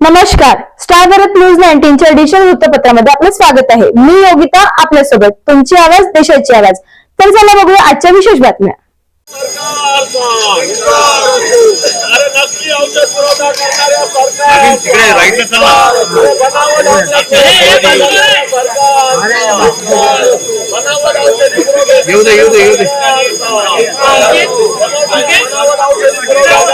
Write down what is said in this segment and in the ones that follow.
नमस्कार star Bharat news नाईन्टीनच्या digital वृत्तपत्रामध्ये आपलं स्वागत आहे मी योगिता आपल्यासोबत तुमची आवाज देशाची आवाज तर चला बघूया आजच्या विशेष बातम्या सरकार येऊ दे येऊ दे येऊ दे बनावट औषधी पुरवठा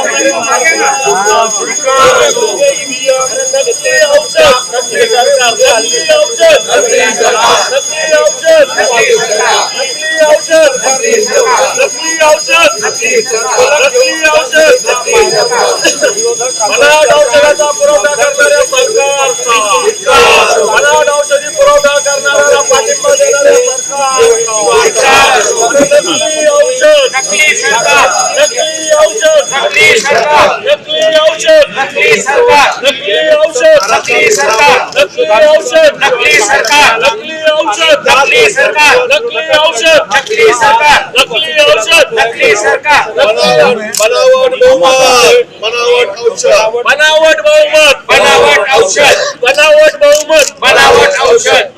नकली सरकार. नकली औषध. नकली सरकार. नकली औषध. नकली सरकार. नकली औषध. नकली सरकार. नकली औषध. नकली सरकार. नकली औषध. नकली सरकार. नकली औषध. नकली सरकार. बनावट बहुमत. बनावट औषध. बनावट बहुमत. बनावट औषध. बनावट बहुमत. बनावट औषध.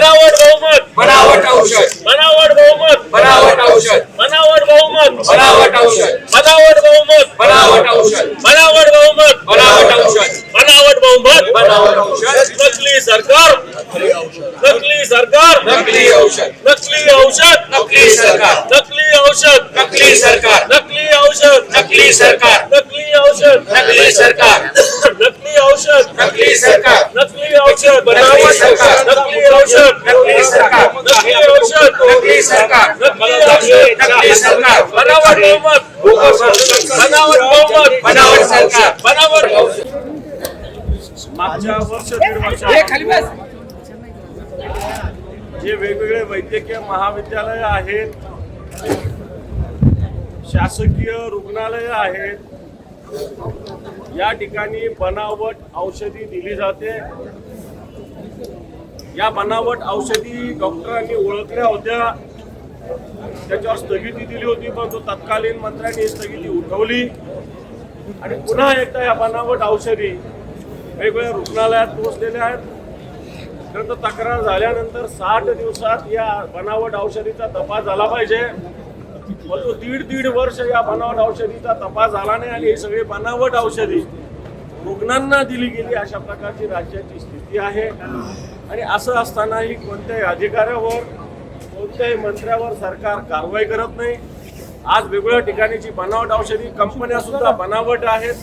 બનાવટ બહુમત. બનાવટ ઔષધ બનાવટ બહુમત. બનાવટ ઔષધ બનાવટ બહુમત. બનાવટ ઔષધ બનાવટ બહુમત. બનાવટ ઔષધ બનાવટ બહુમત. બનાવટ ઔષધ બનાવટ બહુમત. બનાવટ ઔષધ નકલી સરકાર. નકલી સરકાર. નકલી ઔષધ. નકલી ઔષધ. નકલી સરકાર. નકલી ઔષધ. નકલી સરકાર. નકલી ઔષધ. નકલી સરકાર. નકલી ઔષધ. નકલી સરકાર. નકલી ઔષધ. નકલી સરકાર. નકલી ઔષધ. બનાવટ ઔષધ औषध नकली सरकार नकली औषध नकली सरकार नकली औषध नकली सरकार बनावट बहुमत बनावट बहुमत बनावट सरकार बनावट मागच्या वर्ष दीड वर्ष जे वेगवेगळे वैद्यकीय महाविद्यालय आहेत शासकीय रुग्णालय आहेत या ठिकाणी बनावट औषधी दिली जाते. या बनावट औषधी डॉक्टरांनी ओळखल्या होत्या. त्याच्यावर स्थगिती दिली होती पण तो तत्कालीन मंत्र्यांनी ही स्थगिती उठवली. आणि पुन्हा एकदा या बनावट औषधी वेगवेगळ्या रुग्णालयात पोहोचलेल्या आहेत. खरं तक्रार झाल्यानंतर साठ दिवसात या बनावट औषधीचा तपास झाला पाहिजे. परंतु दीड दीड वर्ष या बनावट औषधीचा तपास झाला नाही आणि ही सगळी बनावट औषधी रुग्णांना दिली गेली अशा प्रकारची राज्याची स्थिती आहे. आणि असं असतानाही कोणत्याही अधिकाऱ्यावर कोणत्याही मंत्र्यावर सरकार कारवाई करत नाही. आज वेगवेगळ्या ठिकाणीची बनावट औषधी कंपन्या सुद्धा बनावट आहेत.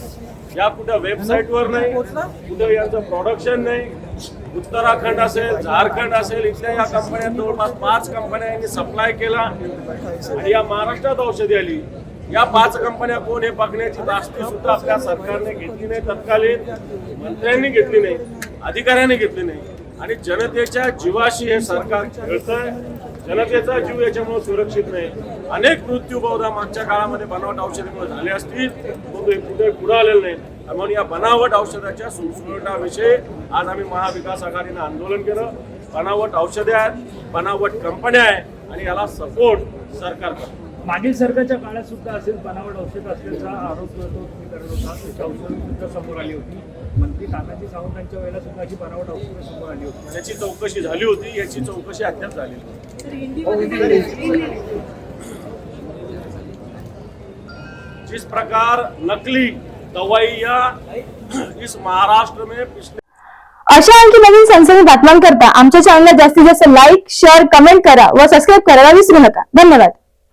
या कुठं वेबसाईटवर नाही कुठं यांचं प्रोडक्शन नाही. उत्तराखंड असेल झारखंड असेल इथल्या या कंपन्या जवळपास पाच कंपन्या यांनी सप्लाय केला. आणि या महाराष्ट्रात औषधी आली. या पाच कंपन्या कोण हे बघण्याची दास्ती सुद्धा आपल्या सरकारने घेतली नाही तत्कालीन मंत्र्यांनी घेतली नाही अधिकाऱ्यांनी घेतली नाही. आणि जनतेच्या जीवाशी हे सरकार खेळतंय. जनतेचा जीव याच्यामुळे सुरक्षित नाही. अनेक मृत्यू बहुधा मागच्या काळामध्ये बनावट औषधीमुळे झाले असतील परंतु कुठे पुढे आलेलं नाही. म्हणून या बनावट औषधाच्या सुसुरटाविषयी आज आम्ही महाविकास आघाडीनं आंदोलन केलं. बनावट औषधे आहेत बनावट कंपन्या आहेत आणि याला सपोर्ट सरकार करतो. मागील सरकारच्या काळात सुद्धा असेल बनावट औषध असल्याचा आरोप जो तो तुम्ही करत होता त्याची औषधं सुद्धा समोर आली होती. मंत्री तानाजी सावंतांच्या वेळेला सुद्धा अशी बनावट औषधं समोर आली होती. त्याची चौकशी झाली होती याची चौकशी अद्याप झाली. जिस प्रकार नकली दवाइयाँ इस महाराष्ट्र में पिछले अशा आणखी नवीन सनसनी बातम्यांकरता आमच्या चॅनलला जास्तीत जास्त लाईक शेअर कमेंट करा व सबस्क्राईब करायला विसरू नका. धन्यवाद.